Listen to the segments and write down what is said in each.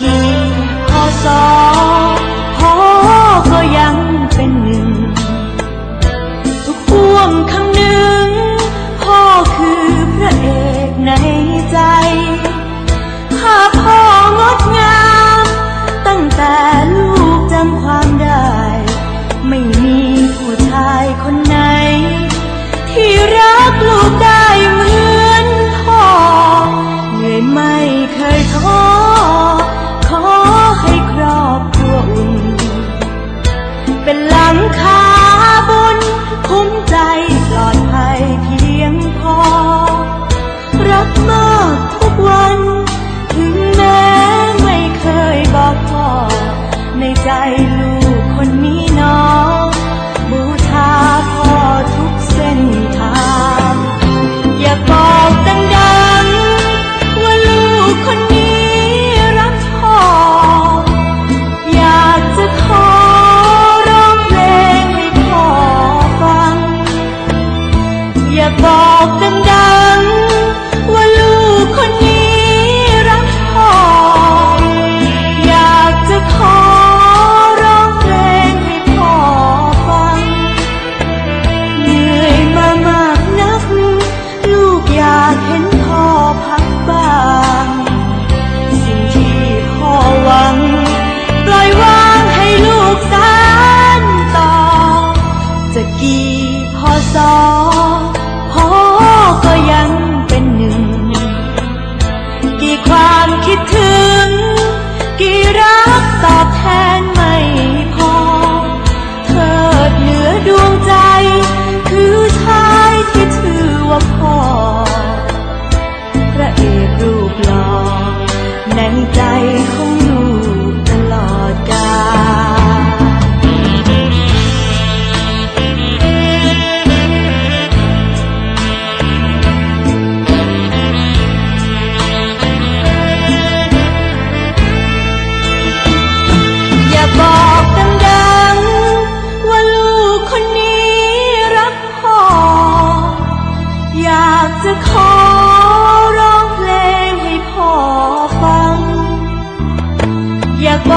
กี่พอสอพอก็ยังเป็นหนึ่ง ทุกพ่วงคำหนึ่งพ่อคือพระเอกในใจ ข้าพ่องดงาม ตั้งแต่ลูกจำความได้ ไม่มีผู้ชายคนไหน ที่รัก caer.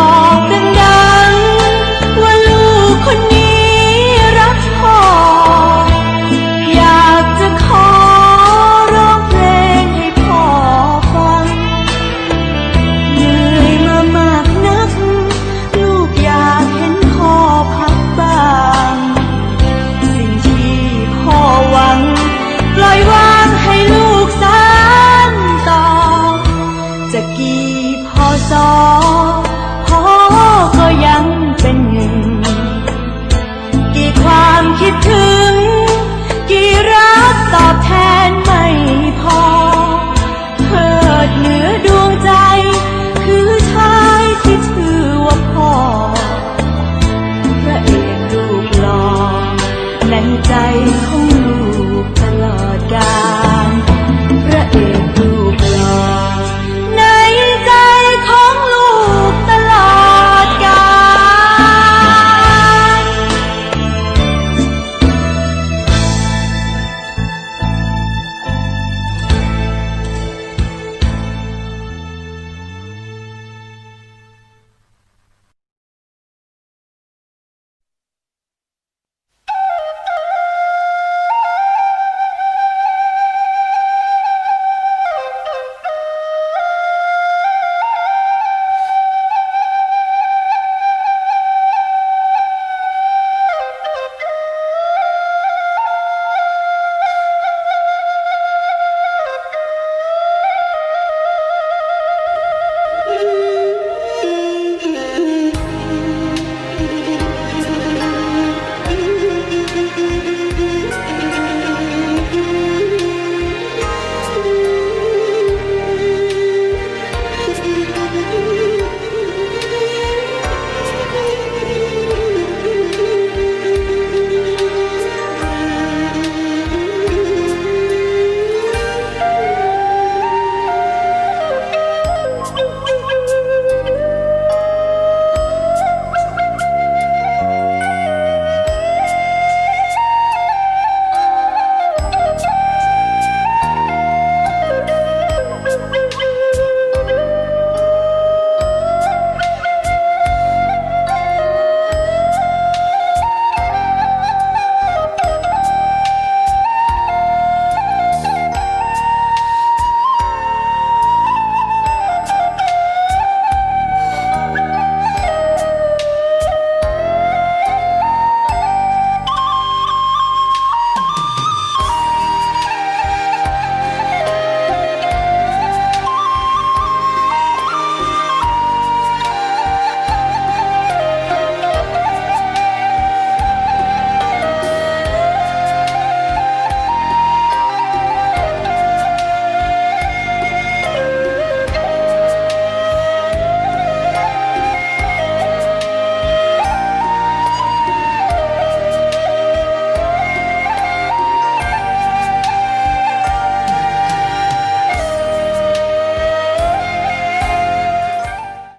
long